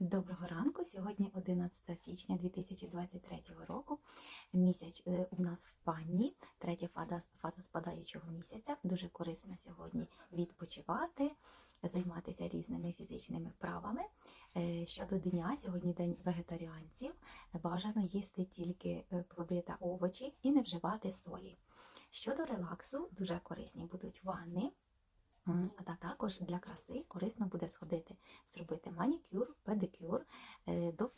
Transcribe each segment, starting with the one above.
Доброго ранку. Сьогодні 11 січня 2023 року. Місяць е, у нас в панні, третя фаза, фаза спадаючого місяця. Дуже корисно сьогодні відпочивати, займатися різними фізичними вправами. Е, Щодо дня, сьогодні день вегетаріанців. Бажано їсти тільки е, плоди та овочі і не вживати солі. Щодо релаксу, дуже корисні будуть ванни. Та також для краси корисно буде сходити, зробити манікюр, педикюр, е, до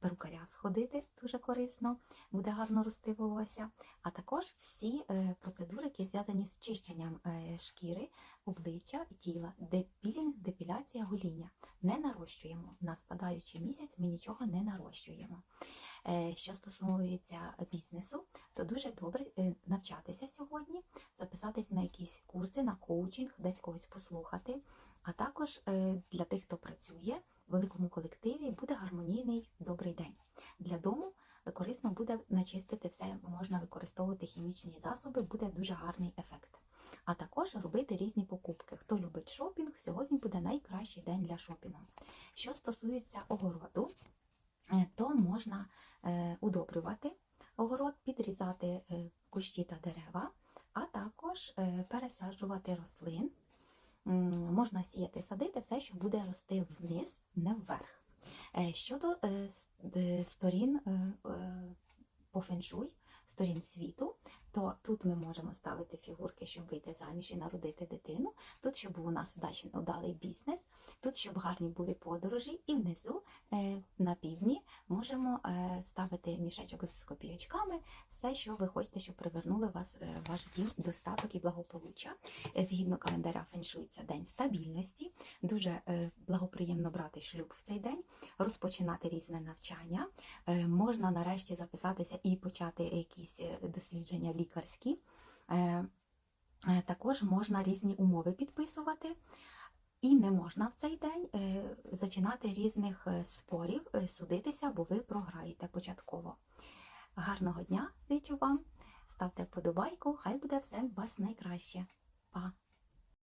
перукаря сходити дуже корисно, буде гарно рости волосся. А також всі е, процедури, які зв'язані з чищенням е, шкіри, обличчя і тіла, депілінг, депіляція, гоління. Не нарощуємо. На спадаючий місяць ми нічого не нарощуємо. Е, Що стосується бізнесу, то дуже добре е, навчатися сьогодні, записатись на якісь курси, на коучинг, десь когось послухати. А також е, для тих, хто працює в великому колективі, буде гармонійний добрий день. Для дому корисно буде начистити все, можна використовувати хімічні засоби, буде дуже гарний ефект. А також робити різні покупки. Хто любить шопінг, сьогодні буде найкращий день для шопінгу. Що стосується огороду, то можна е, удобрювати огород, підрізати е, кущі та дерева, а також е, пересаджувати рослин. Можна сіяти, садити все, що буде рости вниз, не вверх. Е, Щодо е, е, сторін е, е, по феншуй, сторін світу, то тут ми можемо ставити фігурки, щоб вийти заміж і народити дитину. Тут, щоб у нас вдачний удалий бізнес, тут, щоб гарні були подорожі, і внизу е, на півдні можемо е, ставити мішечок з копійочками, все, що ви хочете, щоб привернули вас е, ваш дім, достаток і благополуччя. Згідно календаря феншуй, це день стабільності. Дуже благоприємно брати шлюб в цей день, розпочинати різне навчання. Можна нарешті записатися і почати якісь дослідження лікарські. Також можна різні умови підписувати. І не можна в цей день е, зачинати різних е, спорів, е, судитися, бо ви програєте початково. Гарного дня зичу вам, ставте вподобайку, хай буде все у вас найкраще. Па!